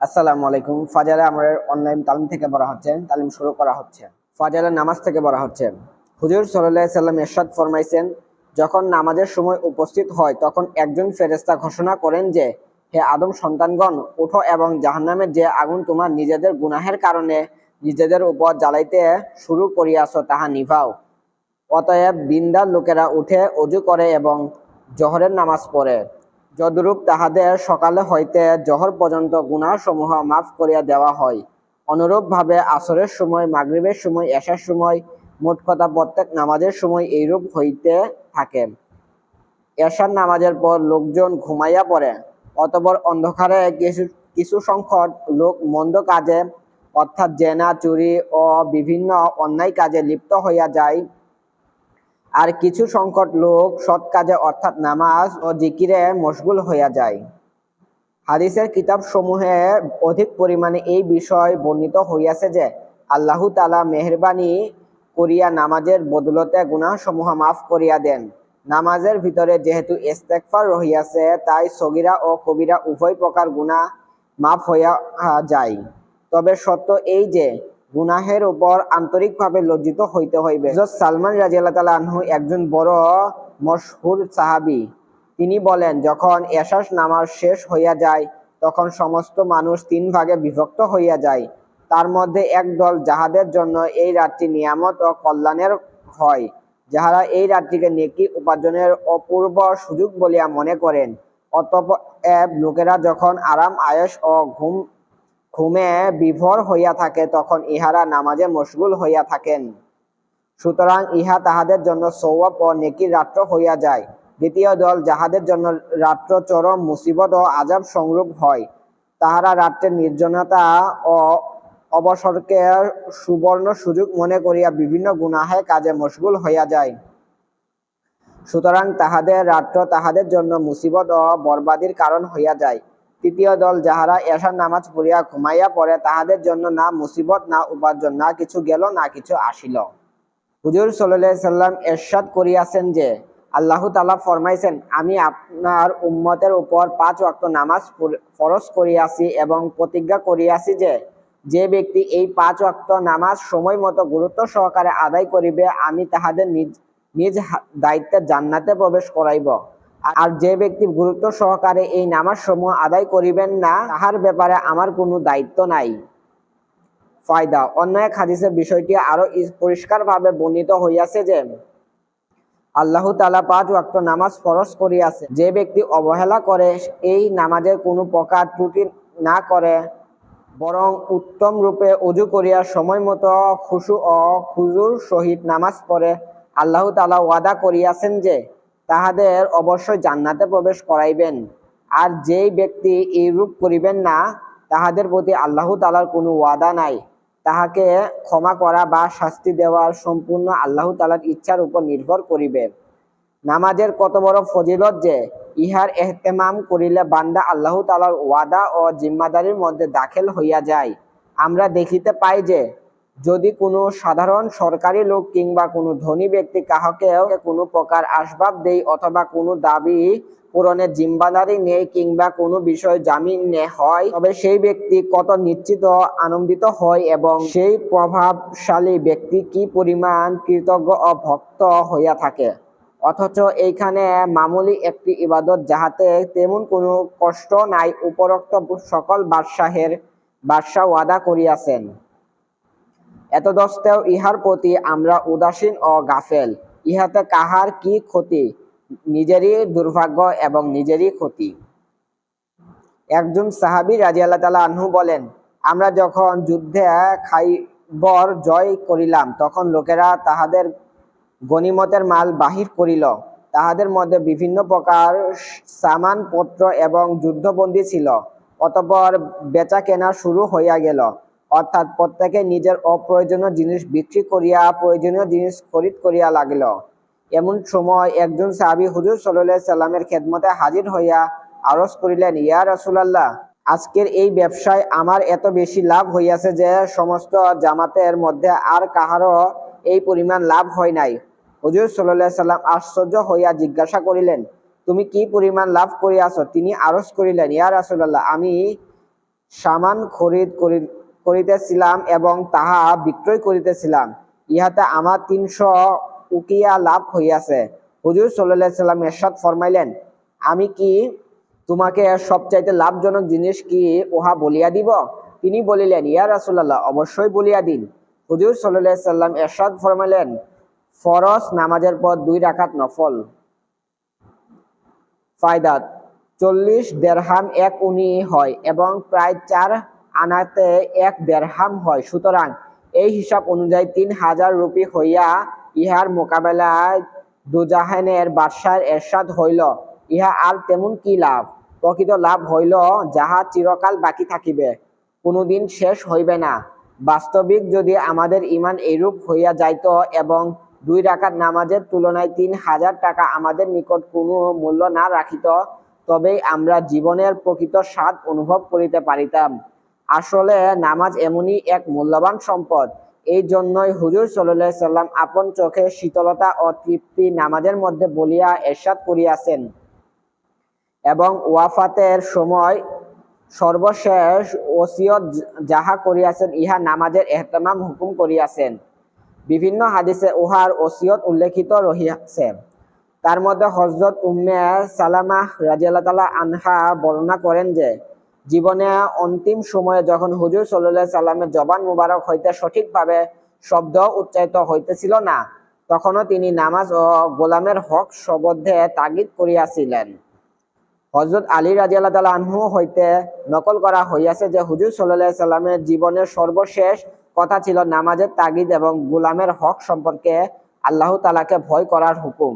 আসসালামু আলাইকুম। ফাজালে আমাদের অনলাইন তালিম থেকে বলা হচ্ছে, তালিম শুরু করা হচ্ছে। ফাজালে নামাজ থেকে বলা হচ্ছে, হুজুর সাল্লাহ সাল্লাম এরশাদ ফরমাইছেন, যখন নামাজের সময় উপস্থিত হয়, তখন একজন ফেরেস্তা ঘোষণা করেন যে, হে আদম সন্তানগণ, উঠো এবং জাহান্নামের যে আগুন তোমার নিজেদের গুনাহের কারণে নিজেদের উপর জ্বালাইতে শুরু করিয়াছ, তাহা নিভাও। অতএব বিন্দার লোকেরা উঠে অজু করে এবং জহরের নামাজ পড়ে। যদরূপ তাহাদের সকালে হইতে জহর পর্যন্ত গুনাহসমূহ মাফ করিয়া দেওয়া হয়। অনুরূপভাবে আসরের সময়, মাগরিবের সময়, এশার সময়, মোট কথা প্রত্যেক নামাজের সময় এইরূপ হইতে থাকে। এশার নামাজের পর লোকজন ঘুমাইয়া পড়ে, অতপর অন্ধকারে কিছু কিছু সংখ্যক লোক মন্দ কাজে, অর্থাৎ জেনা, চুরি ও বিভিন্ন অন্যায় কাজে লিপ্ত হইয়া যায়। আর কিছু সংকট লোক সৎ কাজে অর্থাৎ নামাজ ও জিকিরে মশগুল হইয়া যায়। হাদিসের কিতাব সমূহে অধিক পরিমাণে এই বিষয় বর্ণিত হইয়াছে যে, আল্লাহ তালা মেহরবানি করিয়া নামাজের বদলতে গুনাহসমূহ মাফ করিয়া দেন। নামাজের ভিতরে যেহেতু ইস্তেকফার রহিয়াছে, তাই সগিরা ও কবিরা উভয় প্রকার গুনাহ মাফ হইয়া যায়। তবে সত্য এই যে গুনাহের উপর আন্তরিকভাবে লজ্জিত হইতে হইবে। সালমান রাজিয়াল্লাহ তাআলা আনহু একজন বড় মশহুর সাহাবী। তিনি বলেন, যখন এশাস নামাজ শেষ হইয়া যায়, তখন সমস্ত মানুষ তিন ভাগে বিভক্ত হইয়া যায়। তার মধ্যে এক দল যাহাদের জন্য এই রাতটি নিয়ামত ও কল্যাণের হয়, যাহারা এই রাতটিকে নেকি উপার্জনের অপূর্ব সুযোগ বলিয়া মনে করেন। অতএব লোকেরা যখন আরাম, আয়েশ ও ঘুম ঘুমে বিভোর হইয়া থাকে, তখন ইহারা নামাজে মশগুল হইয়া থাকেন। সুতরাং ইহা তাহাদের জন্য সৌয়াব ও নেকির রাত্র হইয়া যায়। দ্বিতীয় দল যাহাদের জন্য রাত্র চরম মুসিবত ও আজাব সংরূপ হয়, তাহারা রাত্রের নির্জনতা ও অবসরকে সুবর্ণ সুযোগ মনে করিয়া বিভিন্ন গুনাহে কাজে মশগুল হইয়া যায়। সুতরাং তাহাদের রাত্র তাহাদের জন্য মুসিবত ও বরবাদির কারণ হইয়া যায়। তৃতীয় দল যাহারা এশার নামাজ পড়িয়া ঘুমাইয়া পড়ে, তাহাদের জন্য না মুসিবত, না উপার্জন, না কিছু গেল, না কিছু আসিল। হুজুর সাল্লাহ সাল্লাম এরশাদ করিয়াছেন যে, আল্লাহ তালা ফরমাইছেন, আমি আপনার উম্মতের উপর পাঁচ ওয়াক্ত নামাজ ফরজ করিয়াছি এবং প্রতিজ্ঞা করিয়াছি যে যে ব্যক্তি এই পাঁচ ওয়াক্ত নামাজ সময় মতো গুরুত্ব সহকারে আদায় করিবে, আমি তাহাদের নিজ নিজ দায়িত্বে জান্নাতে প্রবেশ করাইব। আর যে ব্যক্তি গুরুত্ব সহকারে এই নামাজ সমূহ আদায় করিবেন না, তাহার ব্যাপারে আমার কোনো দায়িত্ব নাই। ফায়দা, অন্য এক হাদিসের বিষয়টি আরও পরিষ্কার ভাবে বর্ণিত হইয়াছে যে, আল্লাহ তালা পাঁচ ওয়াক্ত নামাজ ফরজ করিয়াছে যে ব্যক্তি অবহেলা করে, এই নামাজের কোনো প্রকার ত্রুটি না করে, বরং উত্তম রূপে উজু করিয়া সময় মতো খুশু ও খুজুর সহিত নামাজ পড়ে, আল্লাহ তালা ওয়াদা করিয়াছেন যে তাহাদের অবশ্যই জান্নাতে প্রবেশ করাইবেন। আর যেই ব্যক্তি এইরূপ করিবেন না, তাহাদের প্রতি আল্লাহ তালার কোনো ওয়াদা নাই। তাহাকে ক্ষমা করা বা শাস্তি দেওয়ার সম্পূর্ণ আল্লাহ তালার ইচ্ছার উপর নির্ভর করিবে। নামাজের কত বড় ফজিলত যে, ইহার এহতেমাম করিলে বান্দা আল্লাহ তালার ওয়াদা ও জিম্মাদারির মধ্যে দাখিল হইয়া যায়। আমরা দেখিতে পাই যে যদি কোনো সাধারণ সরকারি লোক কিংবা কোনো ধনী ব্যক্তি কাহকে কোনো প্রকার আসবাব দেই অথবা কোনো দাবি পূরণের জিম্মাদারি নেই কিংবা কোনো বিষয় জামিন নে হয়, তবে সেই ব্যক্তি কত নিশ্চিত আনন্দিত হয় এবং সেই প্রভাবশালী ব্যক্তি কি পরিমাণ কৃতজ্ঞ ও ভক্ত হইয়া থাকে? অথচ এইখানে মামুলি একটি ইবাদত যাহাতে তেমন কোনো কষ্ট নাই, উপরোক্ত সকল বাদশাহের বাদশাহ ওয়াদা করিয়াছেন। এতদস্তেও ইহার প্রতি আমরা উদাসীন ও গাফেল। ইহাতে কাহার কি ক্ষতি? নিজেরই দুর্ভাগ্য এবং নিজেরই ক্ষতি। একজন সাহাবী রাজি আল্লাহ তালা আনহু বলেন, আমরা যখন যুদ্ধে খাইবর জয় করিলাম, তখন লোকেরা তাহাদের গনিমতের মাল বাহির করিল। তাহাদের মধ্যে বিভিন্ন প্রকার সামানপত্র এবং যুদ্ধবন্দী ছিল। অতঃপর বেচা কেনা শুরু হইয়া গেল। অর্থাৎ প্রত্যেকে নিজের অপ্রয়োজনীয় জিনিস বিক্রি করিয়া, প্রয়োজনীয় জিনিস খরিদ করিয়া লাগিল। এমন সময় একজন সাহাবী হুজুর সাল্লাহ সাল্লামের খেদমতে হাজির হইয়া আরজ করিলেন, ইয়া রাসূলুল্লাহ, আজকের এই ব্যবসায় আমার এত বেশি লাভ হইয়াছে যে সমস্ত জামাতের মধ্যে আর কাহারও এই পরিমাণ লাভ হয় নাই। হুজুর সাল্লাহ সাল্লাম আশ্চর্য হইয়া জিজ্ঞাসা করিলেন, তুমি কি পরিমাণ লাভ করিয়াছ? তিনি আরজ করিলেন, ইয়া রাসূলুল্লাহ, আমি সামান খরিদ করি- করিতেছিলাম এবং তাহা বিক্রয় করিতেছিলাম। ইহাতে আমার তিনশো উকিয়া লাভ হইয়াছে। হুজুর সাল্লাহ সাল্লাম এরশাদ ফরমাইলেন, আমি কি তোমাকে সবচাইতে লাভজনক জিনিস কি উহা বলিয়া দিব? তিনি বলিলেন, ইয়া রাসূলুল্লাহ, অবশ্যই বলিয়া দিন। হুজুর সাল্লাহ সাল্লাম এরশাদ ফরমাইলেন, ফরজ নামাজের পর দুই রাকাত নফল। ফায়দাত চল্লিশ দেড়হাম এক উনি হয় এবং প্রায় চার আনাতে এক দেড়হাম হয়। সুতরাং এই হিসাব অনুযায়ী তিন হাজার রুপি হইয়া ইহার মোকাবেলায় দুজাহানের বাদশার এরশাদ হইল। ইহা আর তেমন কি লাভ? প্রকৃত লাভ হইল যাহা চিরকাল বাকি থাকিবে। কোনোদিন শেষ হইবে না। বাস্তবিক যদি আমাদের ইমান এরূপ হইয়া যাইত এবং দুই রাকাত নামাজের তুলনায় তিন হাজার টাকা আমাদের নিকট কোনো মূল্য না রাখিত, তবেই আমরা জীবনের প্রকৃত স্বাদ অনুভব করিতে পারিতাম। আসলে নামাজ এমনই এক মূল্যবান সম্পদ। এই জন্যই হুজুর সাল্লাহ সাল্লাম আপন চোখে শীতলতা ও তৃপ্তি নামাজের মধ্যে বলিয়া এরশাদ করিয়াছেন। এবং ওয়াফাতের সময় সর্বশেষ ওসিয়ত যাহা করিয়াছেন, ইহা নামাজের এহতেমাম হুকুম করিয়াছেন। বিভিন্ন হাদিসে উহার ওসিয়ত উল্লেখিত রহিয়াছে। তার মধ্যে হজরত উম্মে সালামাহ রাজিয়াল্লাহ তালা আনহা বর্ণনা করেন যে জীবনে অন্তিম সময়ে যখন হুজুর সাল্লাহ সাল্লামের জবান মুবারক হইতে সঠিকভাবে শব্দ উচ্চারিত হইতেছিল না, তখনও তিনি নামাজ ও গোলামের হক সম্বন্ধে তাগিদ করিয়াছিলেন। হজরত আলী রাজিয়াল্লাহ তালা আনহু হইতে নকল করা হইয়াছে যে হুজুর সাল্লাহ সাল্লামের জীবনের সর্বশেষ কথা ছিল নামাজের তাগিদ এবং গোলামের হক সম্পর্কে আল্লাহ তালাকে ভয় করার হুকুম।